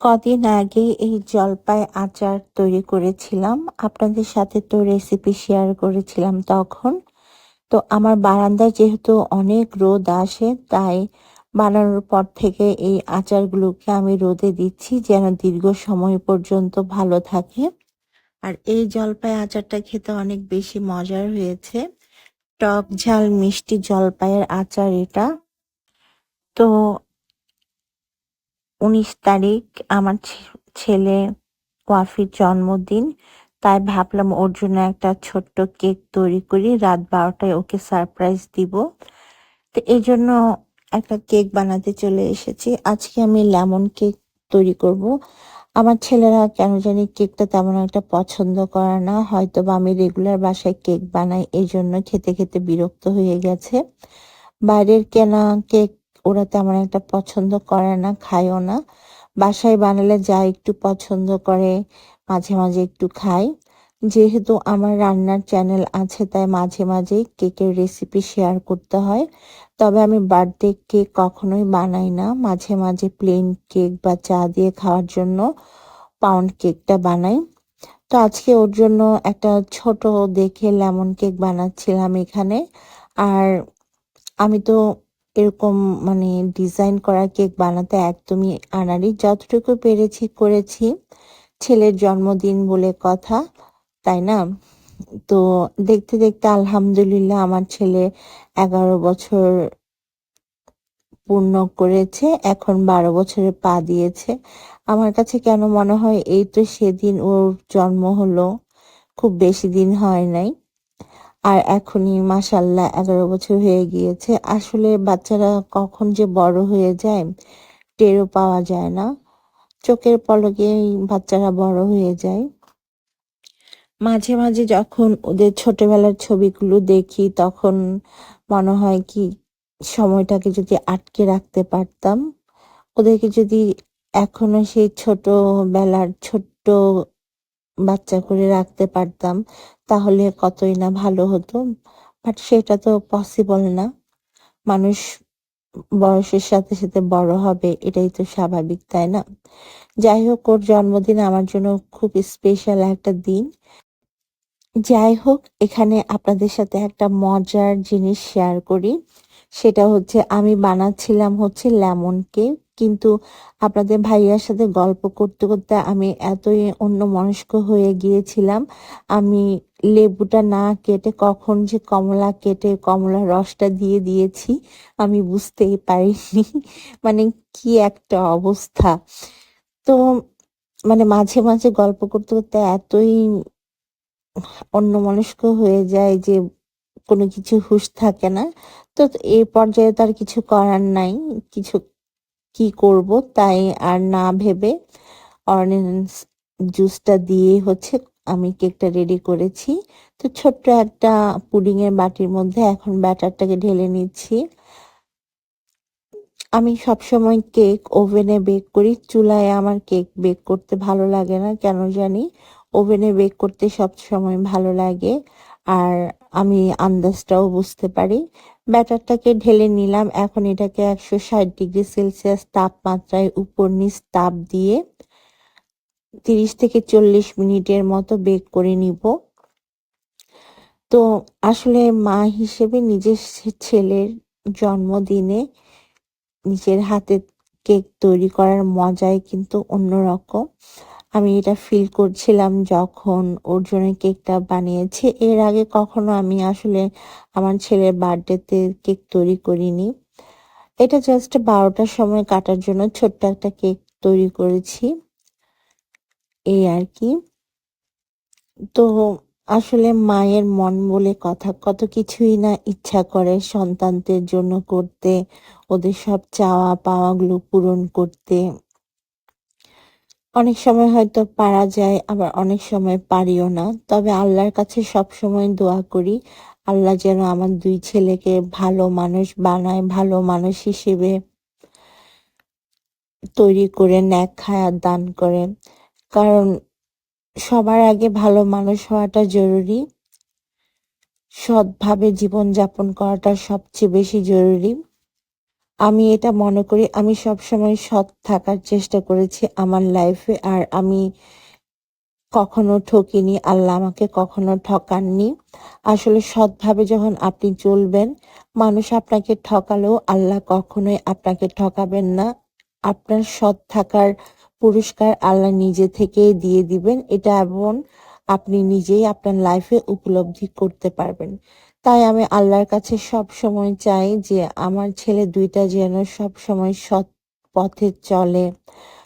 কদিন আগে এই জলপাই আচার তৈরি করেছিলাম। আপনাদের সাথে তো রেসিপি শেয়ার করেছিলাম তখন। তো আমার বারান্দায় যেহেতু অনেক রোদ আসে, তাই বানানোর পর থেকে এই আচারগুলোকে আমি রোদে দিচ্ছি যেন দীর্ঘ সময় পর্যন্ত ভালো থাকে। আর এই জলপাই আচারটা খেতে অনেক বেশি মজার হয়েছে। টক ঝাল মিষ্টি জলপাইয়ের আচার এটা। তো উনিশ তারিখ আমার ছেলে ওয়াফির জন্মদিন। তাই ভাবলাম ওর জন্য একটা ছোট্ট কেক তৈরি করি, রাত বারোটায় ওকে সারপ্রাইজ দিব। তো এই জন্য একটা কেক বানাতে চলে এসেছি। আজকে আমি লেমন কেক তৈরি করব। আমার ছেলেরা কেন জানি কেকটা তেমন একটা পছন্দ করে না। হয়তো বা আমি রেগুলার বাসায় কেক বানাই এই জন্য খেতে খেতে বিরক্ত হয়ে গেছে। বাইরের কেনা কেক ওরা তেমন একটা পছন্দ করে না, খায়ও না। বাসায় বানালে যা একটু পছন্দ করে, মাঝে মাঝে একটু খাই যেহেতু আমার রান্নার চ্যানেল আছে, তাই মাঝে মাঝেই কেকের রেসিপি শেয়ার করতে হয়। তবে আমি বার্থডে কেক কখনোই বানাই না। মাঝে মাঝে প্লেন কেক বা চা দিয়ে খাওয়ার জন্য পাউন্ড কেকটা বানাই। তো আজকে ওর জন্য একটা ছোট দেখে লেমন কেক বানাচ্ছিলাম এখানে। আর আমি তো এরকম মানে ডিজাইন করা কেক বানাতে একদমই আনারি। যতটুকু পেরেছি করেছি। ছেলের জন্মদিন বলে কথা, তাই না? তো দেখতে দেখতে আলহামদুলিল্লাহ আমার ছেলে এগারো বছর পূর্ণ করেছে, এখন বারো বছরে পা দিয়েছে। আমার কাছে কেন মনে হয়, এই তো সেদিন ওর জন্ম হলো, খুব বেশি দিন হয় নাই। আর এখনই মাসাল্লাহ এগারো বছর হয়ে গিয়েছে। আসলে বাচ্চারা কখন যে বড় হয়ে যায়, টেরও পাওয়া যায় না। চোখের পলকে বাচ্চারা বড় হয়ে যায়। মাঝে মাঝে যখন ওদের ছোটবেলার ছবিগুলো দেখি, তখন মনে হয় কি, সময়টাকে যদি আটকে রাখতে পারতাম। ওদেরকে যদি এখনও সেই ছোটবেলার ছোট্ট বাচ্চা করে রাখতে পারতাম, তাহলে কতই না ভালো হতো। বাট সেটা তো পসিবল না। মানুষ বয়সের সাথে সাথে বড় হবে, এটাই তো স্বাভাবিক, তাই না? যাই হোক, ওর জন্মদিন আমার জন্য খুব স্পেশাল একটা দিন। যাই হোক, এখানে আপনাদের সাথে একটা মজার জিনিস শেয়ার করি। সেটা হচ্ছে, আমি বানাচ্ছিলাম হচ্ছে লেমন কেক কিন্তু আপনাদের ভাইয়ার সাথে গল্প করতে করতে আমি এতই অন্য মনস্ক হয়ে গিয়েছিলাম। আমি লেবুটা না কেটে কখন যে কমলা কেটে কমলা রসটা দিয়ে দিয়েছি, আমি বুঝতেই পারিনি। মানে কি একটা অবস্থা। তো মানে মাঝে মাঝে গল্প করতে করতে এতই অন্য মনস্ক হয়ে যায় যে কোনো কিছু হুশ থাকে না। তো এই পর্যায়ে তো আর কিছু করার নাই, কিছু কি করব তাই আর না ভেবে অরেঞ্জ জুসটা দিয়ে হচ্ছে আমি কেকটা রেডি করেছি। তো ছোট্ট একটা পুডিং এর বাটির মধ্যে এখন ব্যাটারটাকে ঢেলে নিচ্ছি। আমি সবসময় কেক ওভেনে বেক করি। চুলায় আমার কেক বেক করতে ভালো লাগে না, কেন জানি? ওভেনে বেক করতে সব সময় ভালো লাগে। আর আমি আন্দাজটাও বুঝতে পারি। ব্যাটারটাকে ঢেলে নিলাম। এখন এটাকে একশো ষাট ডিগ্রি সেলসিয়াস তাপমাত্রায় উপর নিচ তাপ দিয়ে তিরিশ থেকে চল্লিশ মিনিটের মতো বেক করে নিব। তো আসলে মা হিসেবে নিজের ছেলের জন্মদিনে নিজের হাতে কেক তৈরি করার মজাই কিন্তু অন্যরকম। আমি এটা ফিল করছিলাম যখন ওর জন্য কেকটা বানিয়েছি। এর আগে কখনো আমি আসলে আমার ছেলের বার্থডেতে কেক তৈরি করিনি। এটা জাস্ট বারোটার সময় কাটার জন্য ছোট্ট একটা কেক তৈরি করেছি। এই আর কি। তো আসলে মায়ের মন বলে কথা, কত কিছুই না ইচ্ছা করে সন্তানদের জন্য করতে, ওদের সব চাওয়া পাওয়াগুলো পূরণ করতে। অনেক সময় হয়তো পারা যায়, আবার অনেক সময় পারিও না। তবে আল্লাহর কাছে সব সময় দোয়া করি, আল্লাহ যেন আমার দুই ছেলেকে ভালো মানুষ বানায়, ভালো মানুষ হিসেবে তৈরি করে, ন্যাক খায়ার দান করে। কারণ সবার আগে ভালো মানুষ হওয়াটা জরুরি। সৎভাবে জীবনযাপন করাটা সবচেয়ে বেশি জরুরি। আমি এটা মনে করি, আমি সবসময় সৎ থাকার চেষ্টা করেছি আমার লাইফে আর আমি কখনো ঠকিনি, আল্লাহ আমাকে কখনো ঠকাননি। আসলে সৎভাবে যখন আপনি চলবেন, মানুষ আপনাকে ঠকালেও আল্লাহ কখনোই আপনাকে ঠকাবেন না। আপনার সৎ থাকার পুরস্কার আল্লাহ নিজে থেকেই দিয়ে দিবেন, এটা এবং আপনি নিজেই আপনার লাইফে উপলব্ধি করতে পারবেন। তাই আমি আল্লাহর কাছে সব সময় চাই যে আমার ছেলে দুইটা যেন সব সময় সৎ পথে চলে,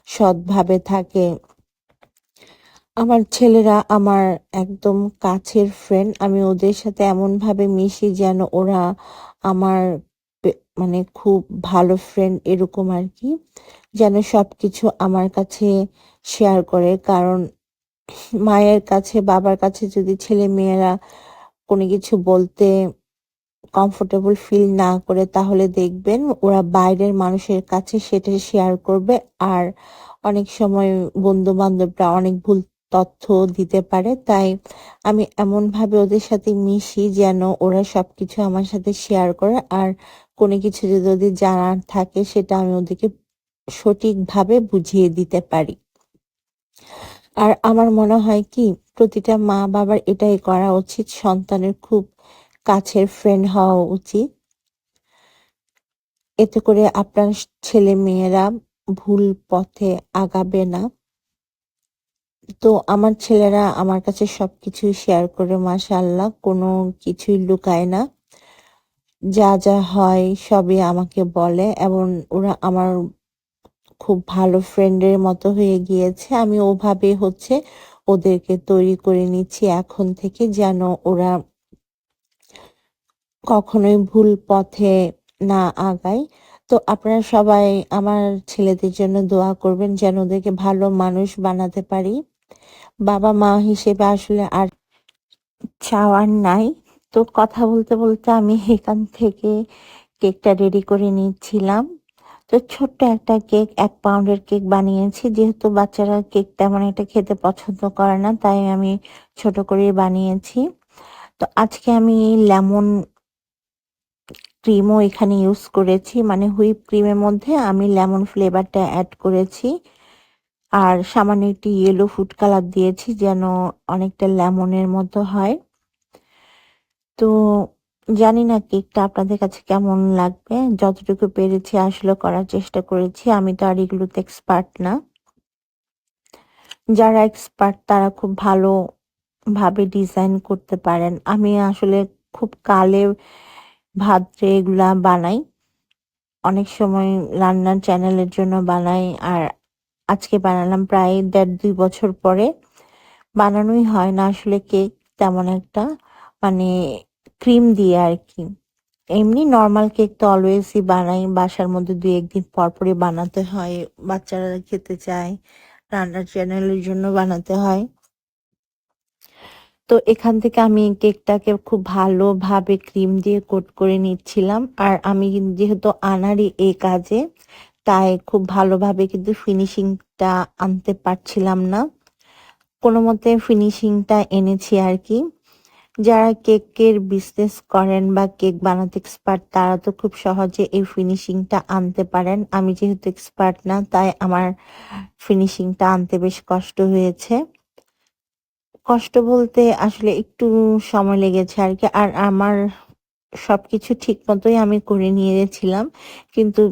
সৎভাবে থাকে। আমার ছেলেরা আমার একদম কাছের ফ্রেন্ড আমি ওদের সাথে এমন ভাবে মিশি যেন ওরা আমার মানে খুব ভালো ফ্রেন্ড এরকম আর কি, যেন সব কিছু আমার কাছে শেয়ার করে। কারণ মায়ের কাছে, বাবার কাছে যদি ছেলে মেয়েরা কোনো কিছু বলতে কমফোর্টেবল ফিল না করে তাহলে দেখবেন ওরা বাইরের মানুষের কাছে সেটা শেয়ার করবে। আর অনেক সময় বন্ধু বান্ধবরা অনেক ভুল তথ্য দিতে পারে। তাই আমি এমন ভাবে ওদের সাথে মিশি যেন ওরা সবকিছু আমার সাথে শেয়ার করে। আর কোনো কিছু যদি জানার থাকে সেটা আমি ওদেরকে সঠিকভাবে বুঝিয়ে দিতে পারি। আর আমার মনে হয় কি, প্রতিটা মা বাবার এটাই করা উচিত, সন্তানের খুব কাছের ফ্রেন্ড হওয়া উচিত। এতে করে আপনার ছেলে মেয়েরা ভুল পথে আগাবে না। তো আমার ছেলেরা আমার কাছে সবকিছুই শেয়ার করে, মাশাআল্লাহ, কোনো কিছুই লুকায় না। যা যা হয় সবই আমাকে বলে এবং ওরা আমার খুব ভালো ফ্রেন্ডের মতো হয়ে গিয়েছে। আমি ওভাবে হচ্ছে ওদেরকে তৈরি করে নিচ্ছি এখন থেকে যেন ওরা কখনোই ভুল পথে না আগায়। তো আপনারা সবাই আমার ছেলেদের জন্য দোয়া করবেন যেন ওদেরকে ভালো মানুষ বানাতে পারি। বাবা মা হিসেবে আসলে আর চাওয়ার নাই। তো কথা বলতে বলতে আমি এখান থেকে কেকটা রেডি করে নিচ্ছিলাম। তো ছোট্ট একটা কেক, এক পাউন্ডের কেক বানিয়েছি। যেহেতু বাচ্চারা কেক তেমন একটা খেতে পছন্দ করে না, তাই আমি ছোট করে বানিয়েছি। তো আজকে আমি লেমন ক্রিমও এখানে ইউজ করেছি মানে হুইপ ক্রিমের মধ্যে আমি লেমন ফ্লেভারটা অ্যাড করেছি। আর সামান্য একটি ইয়েলো ফুড কালার দিয়েছি যেন অনেকটা লেমনের মতো হয়। তো জানি না কেকটা আপনাদের কাছে কেমন লাগবে। যতটুকু পেরেছি আসলে করার চেষ্টা করেছি। আমি তো আর এগুলোতে এক্সপার্ট না। যারা এক্সপার্ট তারা খুব ভালো ভাবে ডিজাইন করতে পারেন। আমি আসলে খুব কালে ভাদ্রে এগুলা বানাই। অনেক সময় রান্নার চ্যানেলের জন্য বানাই। আর আজকে বানালাম প্রায় দেড় দুই বছর পরে। বানানোই হয় না আসলে কেক তেমন একটা। মানে ক্রিম দিয়ে আর কি। এমনি নর্মাল কেক তো অলওয়েজই বানাই, বাসার মধ্যে দুই একদিন পর পরই বানাতে হয়, বাচ্চারা খেতে চায়, রান্নার চ্যানেলের জন্য বানাতে হয়। তো এখান থেকে আমি কেকটাকে খুব ভালোভাবে ক্রিম দিয়ে কোট করে নিচ্ছিলাম, আর আমি যেহেতু আনারই এই কাজে, তাই খুব ভালোভাবে কিন্তু ফিনিশিংটা আনতে পারছিলাম না। কোনো মতে ফিনিশিংটা এনেছি আর কি। যারা কেকের বিজনেস করেন বা কেক বানাতে এক্সপার্ট তারা তো খুব সহজে এই ফিনিশিংটা আনতে পারেন। আমি যেহেতু এক্সপার্ট না, তাই আমার ফিনিশিংটা আনতে বেশ কষ্ট হয়েছে। কষ্ট বলতে আসলে একটু সময় লেগেছে আর কি। আর আমার সবকিছু ঠিক মতোই আমি করে নিয়েছিলাম। কিন্তু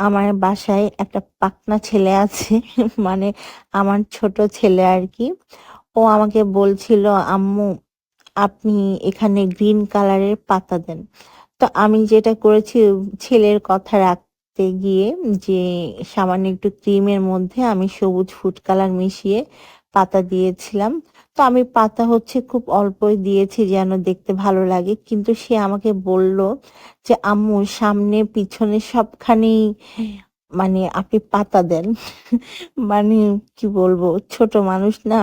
আমার বাসায় একটা পাকনা ছেলে আছে মানে আমার ছোট ছেলে আর কি। ও আমাকে বলছিল, আম্মু আপনি এখানে গ্রিন কালারের পাতা দেন। তো আমি যেটা করেছি, ছেলের কথা রাখতে গিয়ে যে সামান্য একটু ক্রিমের মধ্যে আমি সবুজ ফুড কালার মিশিয়ে পাতা দিয়েছিলাম। তো আমি পাতা হচ্ছে খুব অল্পই দিয়েছি যেন দেখতে ভালো লাগে। কিন্তু সে আমাকে বলল যে, আম্মু, সামনে, পিছনে সবখানেই মানে আপনি পাতা দেন। মানে কি বলব, ছোট মানুষ না।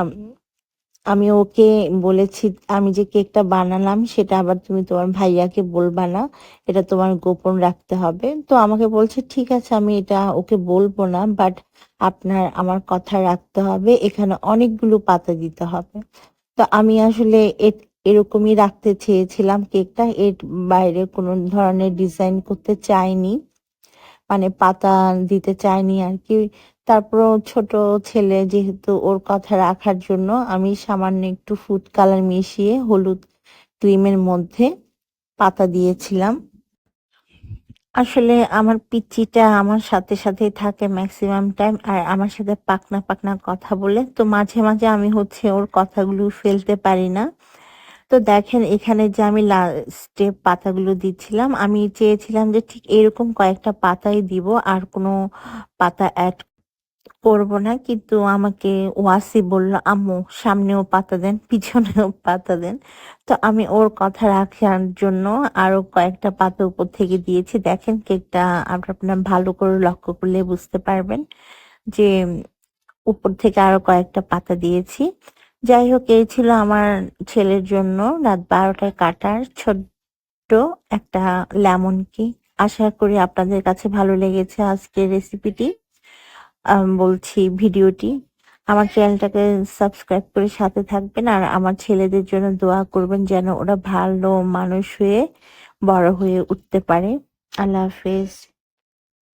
আমি ওকে বলেছি, আমি যে কেকটা বানালাম সেটা আবার তুমি তোমার ভাইয়াকে বলবা না, এটা তোমার গোপন রাখতে হবে। তো আমাকে বলছে, ঠিক আছে, আমি এটা ওকে বলব না বাট আপনার, আমার কথা রাখতে হবে, এখানে অনেকগুলো পাতা দিতে হবে। তো আমি আসলে এরকমই রাখতে চেয়েছিলাম কেকটা, এর বাইরে কোনো ধরনের ডিজাইন করতে চাইনি মানে পাতা দিতে চায়নি আর কি। তারপরও ছোট ছেলে যেহেতু ওর কথা রাখার জন্য আমি সামান্য একটু ফুড কালার মিশিয়ে হলুদ ক্রিমের মধ্যে পাতা দিয়েছিলাম। আসলে আমার পিচ্চিটা আমার সাথে সাথেই থাকে ম্যাক্সিমাম টাইম আর আমার সাথে পাকনা পাকনা কথা বলে, তো মাঝে মাঝে আমি হচ্ছে ওর কথাগুলো ফেলতে পারি না। তো দেখেন এখানে যে আমি লাস্টে পাতাগুলো দিচ্ছিলাম, আমি চেয়েছিলাম যে ঠিক এরকম কয়েকটা পাতাই দিব, আর কোনো পাতা অ্যাড করব না, কিন্তু আমাকে ওয়াসি বলল, আম্মু, সামনেও পাতা দেন, পিছনেও পাতা দেন। তো আমি ওর কথা রাখার জন্য আরও কয়েকটা পাতা উপর থেকে দিয়েছি। দেখেন কেকটা আপনার ভালো করে লক্ষ্য করলে বুঝতে পারবেন যে, উপর থেকে আরও কয়েকটা পাতা দিয়েছি। যাই হোক, এই ছিল আমার ছেলের জন্য রাত বারোটায় কাটার ছোট্ট একটা লেমন কেক। আশা করি আপনাদের কাছে ভালো লেগেছে আজকের রেসিপিটি বলছি ভিডিওটি। আমার চ্যানেলটাকে সাবস্ক্রাইব করে সাথে থাকবেন আর আমার ছেলেদের জন্য দোয়া করবেন যেন ওরা ভালো মানুষ হয়ে, বড় হয়ে উঠতে পারে। আল্লাহ হাফেজ।